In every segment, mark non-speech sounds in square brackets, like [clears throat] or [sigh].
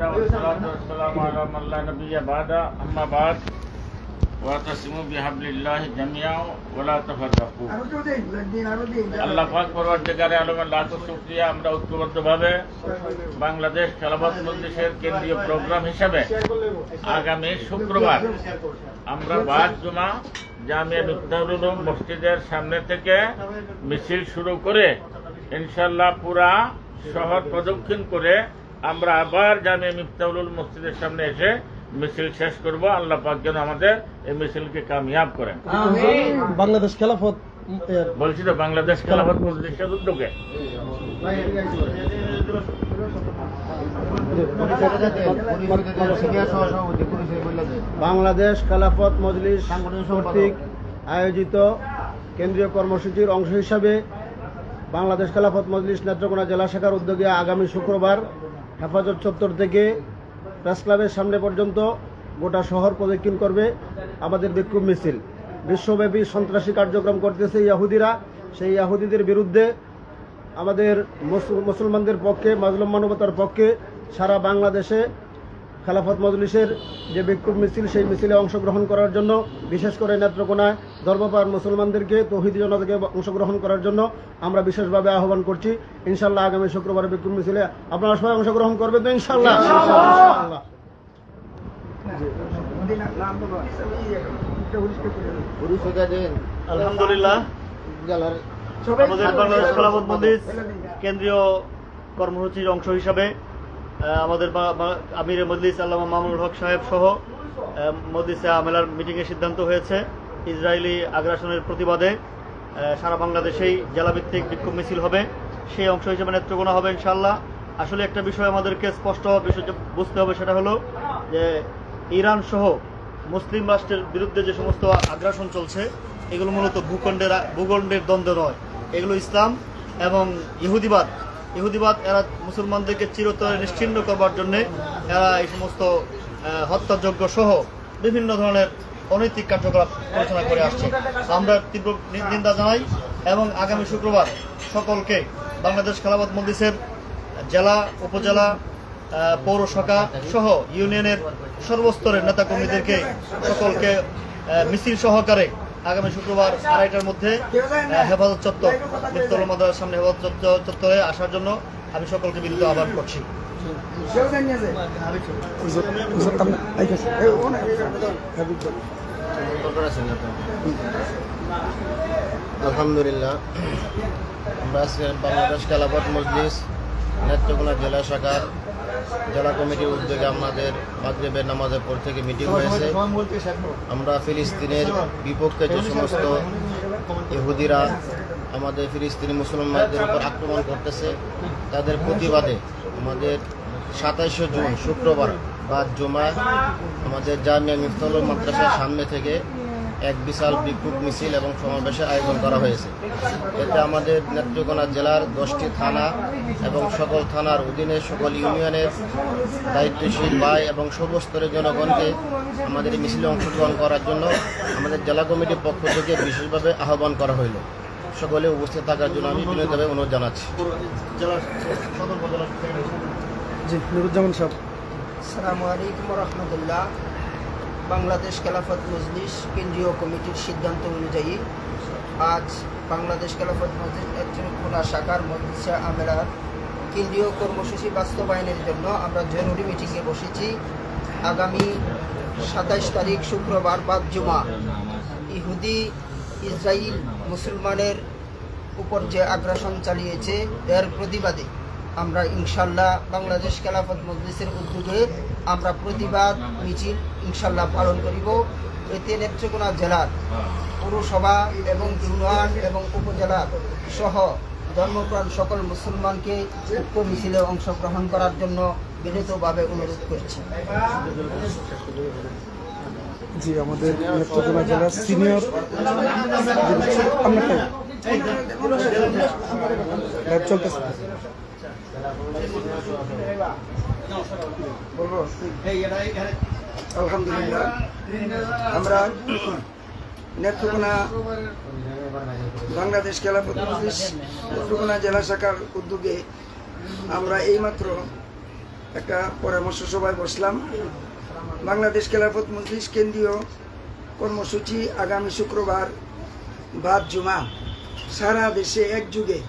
والصلاة والسلام على من لا نبي بعد أما بعد واعتصموا بحبل الله جميعا ولا تفرقوا আল্লাহ পাক পরবর্তীকারে আলমের লাখ শুক্রিয়া আমরা ঐক্যবদ্ধভাবে বাংলাদেশ খেলাফত মজলিসের কেন্দ্রীয় প্রোগ্রাম হিসাবে আগামী শুক্রবার আমরা বাদ জুমা জামিয়া মিফতাহুল উলুম মসজিদের সামনে থেকে মিছিল শুরু করে ইনশাল্লাহ পুরা শহর প্রদক্ষিণ করে আমরা আবার জামিয়া মিফতাহুল উলুম মসজিদের সামনে এসে মিছিল শেষ করব। আল্লাহ পাক যেন আমাদের এই মিছিলকে কামিয়াব করেন। বাংলাদেশ খেলাফত বলছি তো বাংলাদেশ খেলাফত মজলিসের উদ্যোগে? বাংলাদেশ খেলাফত মজলিস কর্তৃক আয়োজিত কেন্দ্রীয় কর্মসূচির অংশ হিসাবে বাংলাদেশ খেলাফত মজলিস নেত্রকোনা জেলা শাখার উদ্যোগে আগামী শুক্রবার হেফাজত চত্বর থেকে প্রেস ক্লাবের সামনে পর্যন্ত গোটা শহর প্রদক্ষিণ করবে আমাদের বিক্ষোভ মিছিল। বিশ্বব্যাপী সন্ত্রাসী কার্যক্রম করতেছে ইয়াহুদিরা। সেই ইয়াহুদিদের বিরুদ্ধে আমাদের মুসলমানদের পক্ষে, মাজলুম মানবতার পক্ষে সারা বাংলাদেশে খেলাফত মজলিসের যে বিক্ষোভ মিছিল সেই মিছিলে অংশগ্রহণ করার জন্য বিশেষ করে নেত্রকোনায় ধর্মপার মুসলমানদেরকে তহিদ জনতাকে অংশগ্রহণ করার জন্য আমরা বিশেষভাবে আহ্বান করছি। ইনশাল্লাহ আগামী শুক্রবার বিক্ষোভ মিছিলে আপনারা সবাই অংশগ্রহণ করবেন তো ইনশাল্লাহ? আলহামদুলিল্লাহ। আমাদের বাংলাদেশ খেলাফত মজলিস কেন্দ্রীয় কর্মসূচির অংশ হিসাবে আমাদের আমির মজলিস আল্লামা মামুনুল হক সাহেব সহ মজলিসে আমেলার মিটিংয়ের সিদ্ধান্ত হয়েছে ইসরায়েলি আগ্রাসনের প্রতিবাদে। সারা বাংলাদেশেই জেলাভিত্তিক বিক্ষোভ মিছিল হবে। সেই অংশ হিসেবে নেত্রকোনা হবে ইনশাল্লাহ আসলে একটা বিষয় আমাদেরকে স্পষ্ট বিষয় বুঝতে হবে, সেটা হলো যে ইরান সহ মুসলিম রাষ্ট্রের বিরুদ্ধে যে সমস্ত আগ্রাসন চলছে, এগুলো মূলত ভূখণ্ডের ভূখণ্ডের দ্বন্দ্ব নয়। এগুলো ইসলাম এবং ইহুদিবাদ ইহুদিবাদ, এরা মুসলমানদেরকে চিরতরে নিশ্চিন্ন করবার জন্যে এরা এই সমস্ত হত্যাযজ্ঞ সহ বিভিন্ন ধরনের অনৈতিক কার্যকলাপ পরিচালনা করে আসছে। আমরা তীব্র নিন্দা জানাই এবং আগামী শুক্রবার সকলকে বাংলাদেশ খেলাবাদ মজলিসের জেলা, উপজেলা পৌরসভা সহ ইউনিয়নের সর্বস্তরের নেতাকর্মীদেরকে সকলকে মিছিল সহকারে আগামী শুক্রবার আড়াইটার মধ্যে হেফাজত চত্বর মিত্তল মাদার সামনে হেফাজত চত্বর- চত্বরে আসার জন্য আমি সকলকে বিনীত আহ্বান করছি। আলহামদুলিল্লাহ, আমরা আজকে বাংলাদেশ খেলাফত মজলিস নেত্রকোনা জেলা শাখার জেলা কমিটির উদ্যোগে আমাদের মাগরেবের নামাজের পর থেকে মিটিং হয়েছে। আমরা ফিলিস্তিনের বিপক্ষে যে সমস্ত ইহুদিরা আমাদের ফিলিস্তিনি মুসলমানদের উপর আক্রমণ করতেছে, তাদের প্রতিবাদে আমাদের সাতাইশে জুন শুক্রবার বা জুমায় আমাদের জামিয়া মিফতাল মাদ্রাসার সামনে থেকে এক বিশাল বিক্ষোভ মিছিল এবং সমাবেশের আয়োজন করা হয়েছে। এতে আমাদের নেত্রকোনা জেলার দশটি থানা এবং সকল থানার অধীনে সকল ইউনিয়নের দায়িত্বশীল ভাই এবং সর্বস্তরের জনগণকে আমাদের এই মিছিলে অংশগ্রহণ করার জন্য আমাদের জেলা কমিটির পক্ষ থেকে বিশেষভাবে আহ্বান করা হইল। সকলে উপস্থিত থাকার জন্য আমি বিনীতভাবে অনুরোধ জানাচ্ছি। জেলা সদর জি নুরুজ্জামান সাহেব। আসসালামু আলাইকুম রহমতুল্লাহ। বাংলাদেশ খেলাফত মজলিস কেন্দ্রীয় কমিটির সিদ্ধান্ত অনুযায়ী আজ বাংলাদেশ খেলাফত মজলিস নেত্রকোনা শাখার মজলিসা আমেরার কেন্দ্রীয় কর্মসূচি বাস্তবায়নের জন্য আমরা জরুরি মিটিংয়ে বসেছি। আগামী সাতাইশ তারিখ শুক্রবার বাদ জুমা। ইহুদি ইসরায়েল মুসলমানের উপর যে আগ্রাসন চালিয়েছে, এর প্রতিবাদে আমরা ইনশাল্লাহ বাংলাদেশ খেলাফত মজলিসের উদ্যোগে আমরা প্রতিবাদ, মিছিল ইনশাল্লাহ পালন করিব। এতে নেত্রকোনা জেলার পৌরসভা এবং ইউনিয়ন এবং উপজেলা সহ ধর্মপ্রাণ সকল মুসলমানকে উক্ত মিছিলে অংশগ্রহণ করার জন্য বিনীতভাবে অনুরোধ করছি। জি আমাদের নেত্রকোনা জেলার সিনিয়র আলহামদুলিল্লাহ। আমরা নেত্রকোনা বাংলাদেশ খেলাফত নেত্রকোনা জেলা শাখার উদ্যোগে আমরা এইমাত্র একটা পরামর্শ সভায় বসলাম। বাংলাদেশ খেলাফত মজলিস কেন্দ্রীয় কর্মসূচি আগামী শুক্রবার বাদ জুমা। সারা দেশে একযুগে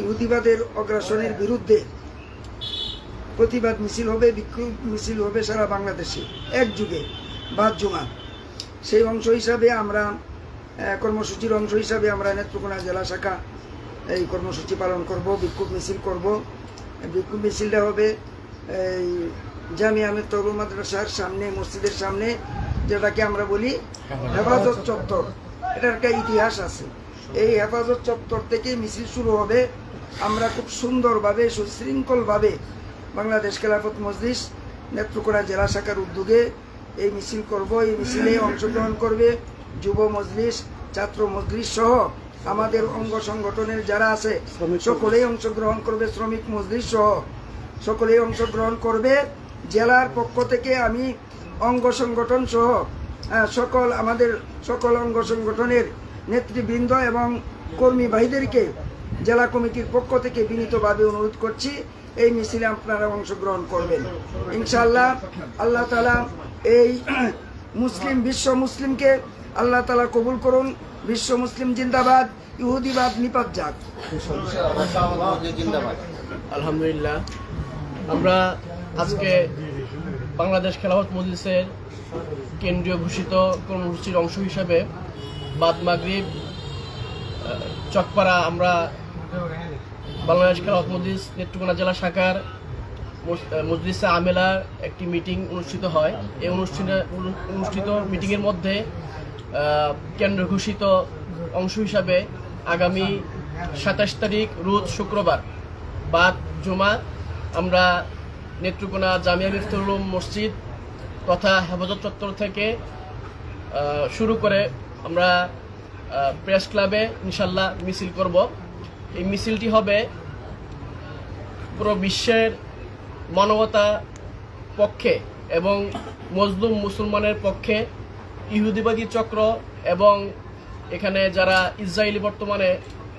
ইহুদিবাদের অগ্রাসনের বিরুদ্ধে প্রতিবাদ মিছিল হবে, বিক্ষোভ মিছিল হবে সারা বাংলাদেশে, এক যুগে, বাদ জুমা সেই অংশ হিসাবে আমরা কর্মসূচির অংশ হিসাবে আমরা নেত্রকোনা জেলা শাখা এই কর্মসূচি পালন করব, বিক্ষোভ মিছিল করব। বিক্ষোভ মিছিলটা হবে এই জামিয়া আমির তরুল মাদ্রাসার সামনে, মসজিদের সামনে, যেটাকে আমরা বলি হেফাজত চত্বর। এটার একটা ইতিহাস আছে। এই হেফাজত চত্বর থেকে মিছিল শুরু হবে। আমরা খুব সুন্দরভাবে, সুশৃঙ্খলভাবে বাংলাদেশ খেলাফত মজলিস নেত্রকোনা জেলা শাখার উদ্যোগে এই মিছিল করব। এই মিছিলে অংশগ্রহণ করবে যুব মজলিস ছাত্র মজলিস সহ আমাদের অঙ্গ সংগঠনের যারা আছে সকলেই অংশগ্রহণ করবে শ্রমিক মজলিস সহ সকলেই অংশগ্রহণ করবে। জেলার পক্ষ থেকে আমি অঙ্গ সংগঠন সহ সকল আমাদের সকল অঙ্গ সংগঠনের নেতৃবৃন্দ এবং কর্মী ভাইদেরকে জেলা কমিটির পক্ষ থেকে বিনীতভাবে অনুরোধ করছি, এই মিছিলে আপনারা অংশগ্রহণ করবেন। ইনশাআল্লাহ আল্লাহ তালা এই [clears throat] মুসলিম, বিশ্ব মুসলিমকে আল্লাহ তালা কবুল করুন। বিশ্ব মুসলিম জিন্দাবাদ ইহুদিবাদ নিপাত যাক। আলহামদুলিল্লাহ। আমরা আজকে বাংলাদেশ খেলাফত মজলিসের কেন্দ্রীয় ঘোষিত কর্মসূচির অংশ হিসেবে বাদ মাগরিব চকপাড়া আমরা বাংলাদেশ খেলাফত মজলিস নেত্রকোনা জেলা শাখার মজলিসে আমেলার একটি মিটিং অনুষ্ঠিত হয়। এই অনুষ্ঠানে অনু- অনুষ্ঠিত মিটিংয়ের মধ্যে কেন্দ্র ঘোষিত অংশ হিসাবে আগামী সাতাশ তারিখ, রোজ শুক্রবার, বাদ জুমা, আমরা নেত্রকোনা জামিয়া মিফতুল মসজিদ তথা হেফাজত চত্বর থেকে শুরু করে আমরা প্রেস ক্লাবে ইনশাল্লাহ মিছিল করব। এই মিছিলটি হবে পুরো বিশ্বের মানবতা পক্ষে এবং মজলুম মুসলমানের পক্ষে ইহুদিবাদী চক্র এবং এখানে যারা ইসরায়েলি বর্তমানে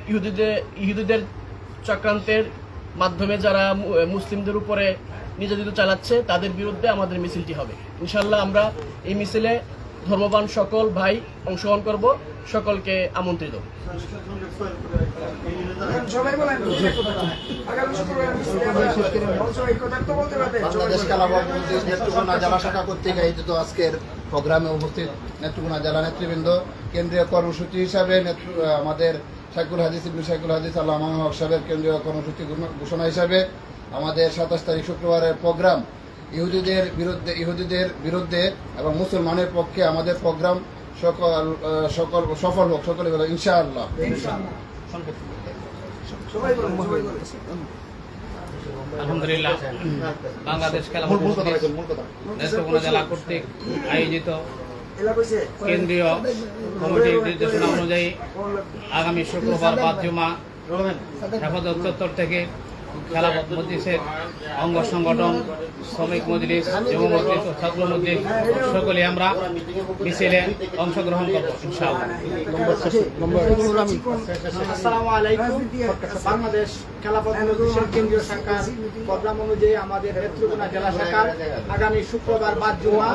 ইহুদিদের ইহুদিদের চক্রান্তের মাধ্যমে যারা মুসলিমদের উপরে নির্যাতিত চালাচ্ছে, তাদের বিরুদ্ধে আমাদের মিছিলটি হবে। ইনশাল্লাহ আমরা এই মিছিলে ধর্মবান সকল ভাই অংশগ্রহণ করব। সকলকে আমন্ত্রিত। সবাই বলেন আগামী শুক্রবার মিছিলে আমরা অংশ এই কথা তো বলতে পারবে সবাই বাংলাদেশ বলেন। নেত্রকোনা জেলা শাখা কর্তৃক আয়োজিত আজকের প্রোগ্রামে উপস্থিত নেত্রকোনা জেলা নেতৃবৃন্দ কেন্দ্রীয় কর্মসূচি হিসাবে আমাদের শাইকুল হাদিস ইবনু শাইকুল হাদিস আল্লাহ হক সাহেবের কেন্দ্রীয় কর্মসূচি ঘোষণা- হিসাবে আমাদের সাতাশ তারিখ শুক্রবারের প্রোগ্রাম। ইহুদিদের বিরুদ্ধে ইহুদিদের বিরুদ্ধে এবং মুসলমানের পক্ষে আমাদের প্রোগ্রাম সকল সকল সফল হোক সকলে বলে ইনশাআল্লাহ। বলেন আলহামদুলিল্লাহ। বাংলাদেশ খেলা জেলা কর্তৃক আয়োজিত কেন্দ্রীয় কমিটির নির্দেশনা অনুযায়ী আগামী শুক্রবার বাদ জমা হেফাজত চত্বর থেকে খেলাপথ মজলিসের অঙ্গ সংগঠন, শ্রমিক মজলিস, যুব মজলিস ও ছাত্র মজলিস, সকলে আমরা মিছিলে অংশগ্রহণ করব বাংলাদেশ মজলিসের কেন্দ্রীয় শাখার প্রোগ্রাম অনুযায়ী আমাদের নেত্রকোনা জেলা শাখার আগামী শুক্রবার বাদ জুমা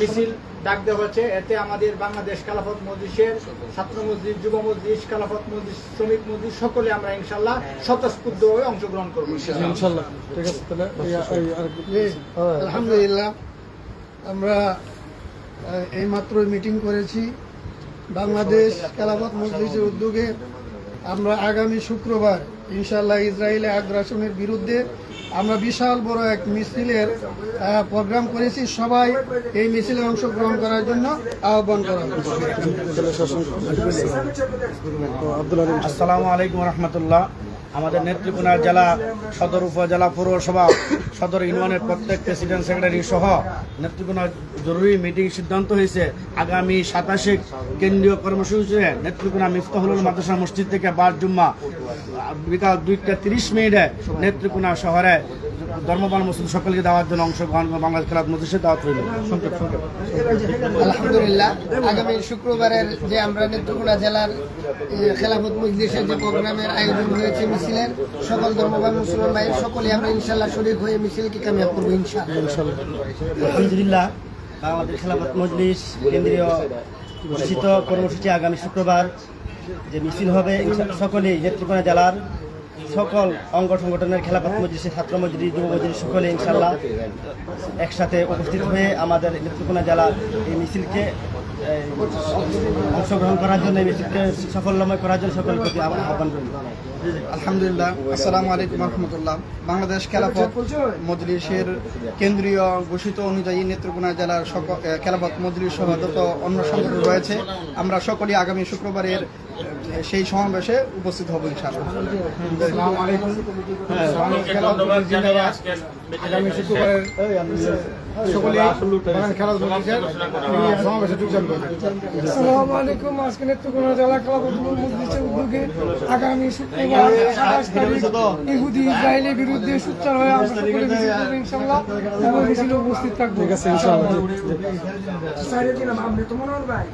মিছিল ডাক দেওয়া হচ্ছে এতে আমাদের বাংলাদেশ খেলাফত মজলিসের ছাত্র মসজিদ যুব মসজিদ খেলাফত মসজিদ শ্রমিক মসজিদ সকলে আমরা ইনশাল্লাহ স্বতঃস্ফূর্ত হয়ে অংশগ্রহণ করব। ইনশাল্লাহ ঠিক আছে তাহলে আলহামদুলিল্লাহ আমরা এই মাত্র মিটিং করেছি। বাংলাদেশ খেলাফত মজলিসের উদ্যোগে আমরা আগামী শুক্রবার ইনশাল্লাহ ইসরায়েলে আগ্রাসনের বিরুদ্ধে আমরা বিশাল বড় এক মিছিলের প্রোগ্রাম করেছি। সবাই এই মিছিলে অংশগ্রহণ করার জন্য আহ্বান করা আসসালামু আলাইকুম রহমতুল্লাহ। আমাদের নেত্রকোনা জেলা, সদর উপজেলা, পৌরসভা, সদর ইউনিয়নের প্রত্যেক প্রেসিডেন্ট, সেক্রেটারি সহ নেত্রকোনা জরুরি মিটিং সিদ্ধান্ত হয়েছে। আগামী সাতাশে কেন্দ্রীয় কর্মসূচিতে নেত্রকোনা মিফতাহুল মাদ্রাসা মসজিদ থেকে বার জুম্মা বিকাল দুইটা তিরিশ মিনিটে নেত্রকোনা শহরে ধর্মপাল মুসলিম সকলকে দাওয়াত জন্য অংশগ্রহণ করে বাংলাদেশ খেলাফত মজলিসের দাওয়াত রইল। আলহামদুলিল্লাহ। আগামী শুক্রবারের যে আমরা নেত্রকোনা জেলার খেলাফত মজলিসের যে প্রোগ্রামের আয়োজন হয়েছে মিছিলের সকল ধর্মবান মুসলমান ভাইয়ের সকলে আমরা ইনশাল্লাহ শরীর হয়ে মিছিলকে কামিয়াব করব ইনশাআল্লাহ। আলহামদুলিল্লাহ বাংলাদেশ খেলাফত মজলিস কেন্দ্রীয় ঘোষিত কর্মসূচি আগামী শুক্রবার যে মিছিল হবে, সকলেই নেত্রকোনা জেলার সকল অঙ্গ সংগঠনের খেলাফত মজলিসের ছাত্র মজলিস, যুব মজলিস, সকলে ইনশাল্লাহ একসাথে উপস্থিত হয়ে আমাদের নেত্রকোনা জেলার এই মিছিলকে অংশগ্রহণ করার জন্য মিছিলকে সাফল্যময় করার জন্য সকলের প্রতি আহ্বান করি। আলহামদুলিল্লাহ, আসসালামু আলাইকুম রহমতুল্লাহ বাংলাদেশ খেলাফত মজলিসের কেন্দ্রীয় ঘোষিত অনুযায়ী নেত্রকোনা জেলার খেলাফত মজলিস সহ যত অন্য সংগঠন রয়েছে, আমরা সকলেই আগামী শুক্রবারের সেই সমাবেশে উপস্থিত হব ইনশাআল্লাহ। জানিয়ে আগামী শুক্রবারের সকলেই বাংলাদেশ খেলাফত মজলিসের সমাবেশে যোগদান করবেন আসসালামু আলাইকুম। আজকে নেত্রকোনা জেলা খেলাফত মজলিসের উদ্যোগে আগামী শুক্রবার সাতাশ তারিখ ইহুদি ইসরায়েলের বিরুদ্ধে সোচ্চার হয়ে আমরা সকলে মিছিল ইনশাল্লাহ মিছিলে উপস্থিত থাকব। হয় ভাই।